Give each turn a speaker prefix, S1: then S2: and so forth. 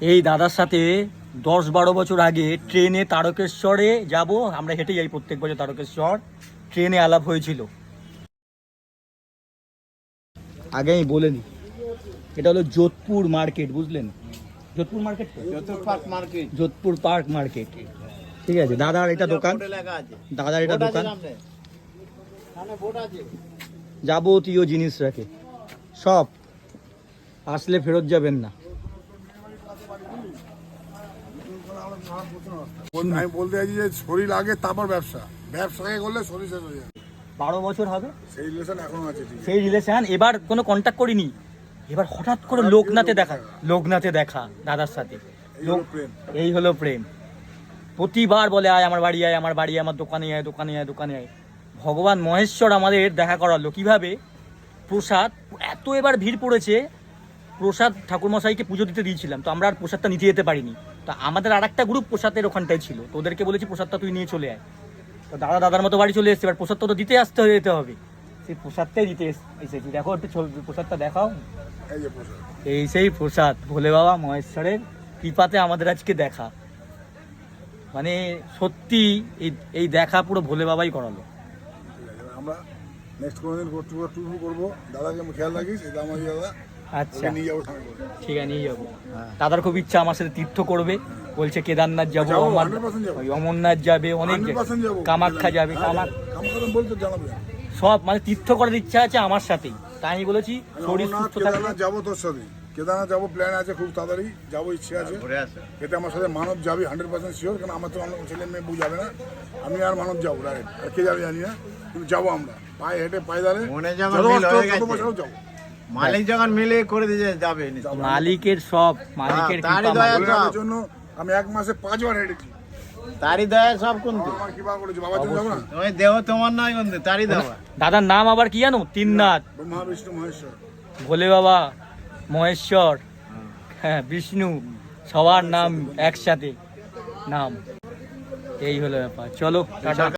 S1: এই দাদার সাথে দশ বারো বছর আগে ট্রেনে তারকেশ্বরে যাব। আমরা হেঁটে যাই প্রত্যেক বছর তারকেশ্বর। ট্রেনে আলাপ হয়েছিল। আগে আমি বলে নিই এটা হলো যোধপুর মার্কেট বুঝলেন? Jodhpur market Jodhpur Park market. ঠিক আছে দাদার এটা দোকান। দাদার এটা দোকান। যাবতীয় জিনিস রাখে। সব। আসলে ফেরত যাবেন না
S2: বল- আমি বলতে চাইছি যে শরীর আগে তারপর ব্যবসা। ব্যবসা আগে করলে শরীর শেষ হয়ে যাবে।
S1: বারো বছর হবে?
S2: সেই রিলেশন এখনও আছে
S1: সেই রিলেশন এবার কোনো কন্ট্যাক্ট করিনি? এবার হঠাৎ করে লোকনাথে দেখা লোকনাথে দেখা দাদার সাথে।
S2: এই হলো প্রেম।
S1: প্রতিবার বলে আয় আমার বাড়ি আয় আমার বাড়ি আমার দোকানে আয় দোকানে আয় দোকানে আয়। ভগবান মহেশ্বর আমাদের দেখা করালো। কীভাবে? প্রসাদ এত এবার ভিড় পড়েছে প্রসাদ ঠাকুরমশাইকে পুজো দিতে দিয়েছিলাম তো আমরা আর প্রসাদটা নিতে যেতে পারিনি। তো আমাদের আর একটা গ্রুপ প্রসাদের ওখানটায় ছিল তো ওদেরকে বলেছি প্রসাদটা তুই নিয়ে চলে আয়। তো দাদা দাদার মতো বাড়ি চলে এসছে এবার প্রসাদটা তো দিতে আসতে যেতে হবে। সেই প্রসাদটাই দিতে এস- এসেছি। দেখো একটু ছবি প্রসাদটা দেখাও।
S2: এই
S1: সেই প্রসাদ ভোলে বাবা মহেশ্বরের কৃপাতে আমাদের আজকে দেখা। মানে সত্যি এই এই দেখা পুরো ভোলে বাবাই করালো।
S2: আমরা নেক্সট কোনোদিন করব। দাদাকে খেয়াল রাখিস এটা আমার দাদা।
S1: আচ্ছা।
S2: নিয়ে যাব
S1: ঠিক আছে নিয়ে যাব। দাদার খুব ইচ্ছা আমার সাথে তীর্থ করবে। বলছে কেদারনাথ যাব
S2: যাব,
S1: অমর-
S2: 100% যাব।
S1: অমরনাথ যাবে অনেক কামাখ্যা যাবে
S2: কামাখ্যা
S1: সব মানে তীর্থ করার ইচ্ছা আছে আমার সাথেই। তাই আমি বলেছি শরীর সুস্থ থাকলে
S2: কেদারনাথ যাব তোর সাথে। কেদারনাথ যাব প্ল্যান আছে খুব তাড়াতাড়ি। যাব ইচ্ছে আছে। এতে আমার সাথে মানব যাবে হান্ড্রেড পার্সেন্ট শিওর কারণ আমার তো অন্য ছেলে মেয়ে বউ যাবে না। আমি আর মানব যাব ডাইরেক্ট আর কে যাবে জানি না। কিন্তু যাব আমরা। পায়ে হেঁটে পায়ে দাঁড়ে
S3: মনে
S2: যত। বছরও যাব।
S3: মালিক যখন মিলে করে দিয়ে যাবে
S1: মালিকের সব মালিকের
S3: হ্যাঁ, তারই
S1: কৃপা
S3: দয়া।
S1: মালিক-
S2: ভোলেনাথের জন্য আমি এক মাসে পাঁচবার হেঁটেছি।
S3: দয়া সব কিন্তু ওই দেহ তোমার নয় কিন্তু দেওয়া
S1: দাদার নাম আবার কি জানো? তিননাথ।
S2: ব্রহ্মা বিষ্ণু মহেশ্বর।
S1: ভোলে বাবা মহেশ্বর হ্যাঁ বিষ্ণু সবার নাম একসাথে। নাম এই হলো ব্যাপার। চলো টাটা।